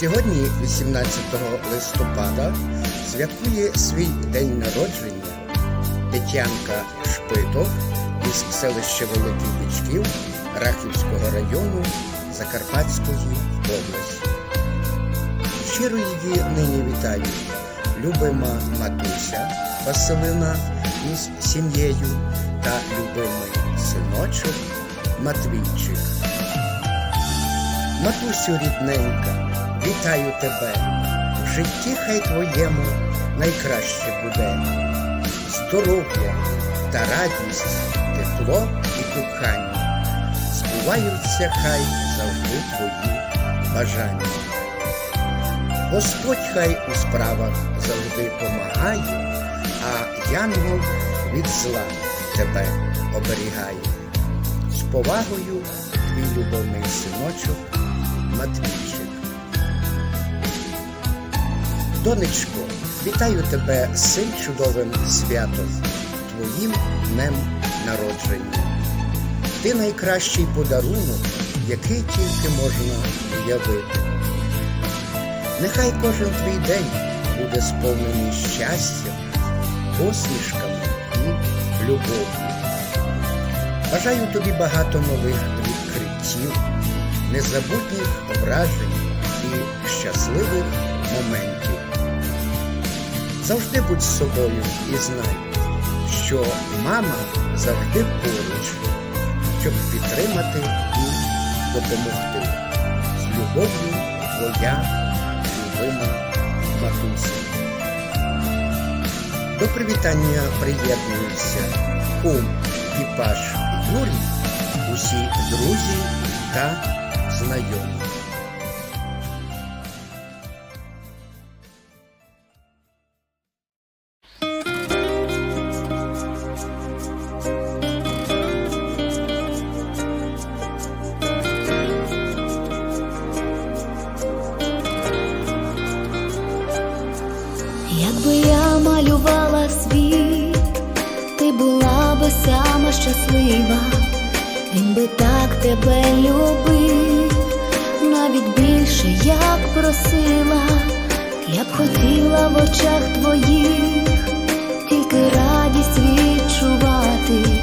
Сьогодні, 18 листопада, святкує свій день народження Тетянка Шпитов із селища Великих Бичків Рахівського району Закарпатської області. Щиро її нині вітаю любима матуся Василина із сім'єю та любимий синочок Матвійчик. Матусю рідненька, вітаю тебе. В житті хай твоєму найкраще буде. Здоров'я та радість, тепло і кохання. Збуваються хай завжди твої бажання. Господь хай у справах завжди помагає, а янгол від зла тебе оберігає. З повагою твій любовний синочок Матвійчик. Донечко, вітаю тебе з цим чудовим святом, твоїм днем народження. Ти найкращий подарунок, який тільки можна уявити. Нехай кожен твій день буде сповнений щастям, посмішками і любов'ю. Бажаю тобі багато нових відкриттів, незабутніх вражень і щасливих моментів. Завжди будь з собою і знай, що мама завжди поруч, щоб підтримати і допомогти. З любов'ю твоя любима матуся. До привітання приєднуються кум і паш Юрій, усі друзі та знайомі. Щаслива, він би так тебе любив, навіть більше як просила, я б хотіла в очах твоїх. Тільки радість відчувати,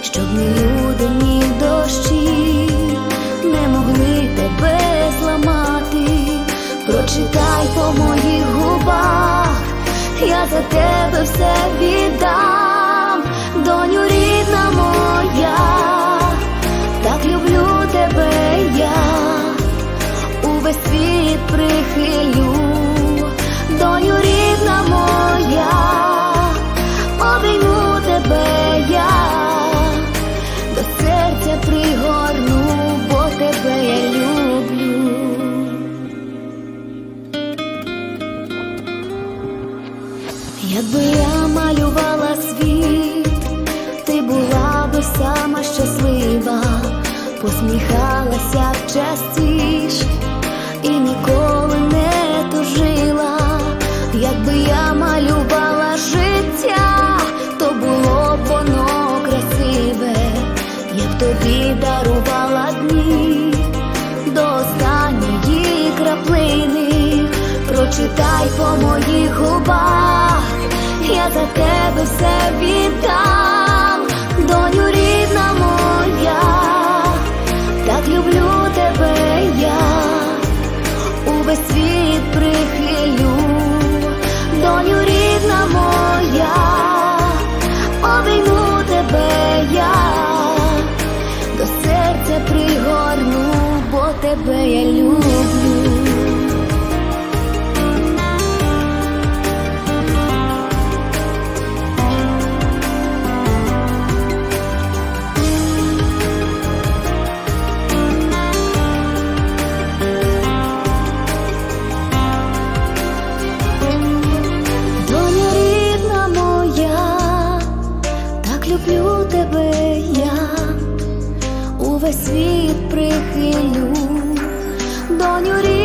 щоб ні люди, ні дощі. Не могли тебе зламати. Прочитай по моїх губах, я за тебе все віддам, Якби я малювала світ, ти була би сама щаслива, посміхалася частіш і ніколи не тужила. Якби я малювала життя, то було б воно красиве, я б тобі дарувала дні до останньої краплини. Прочитай по моїх губах, я за тебе все віддам, доню рідна моя, так люблю тебе я, увесь світ прихилю, доню рідна моя, обійму тебе я, до серця пригорну, бо тебе я люблю. Світ прихилю, доню рідна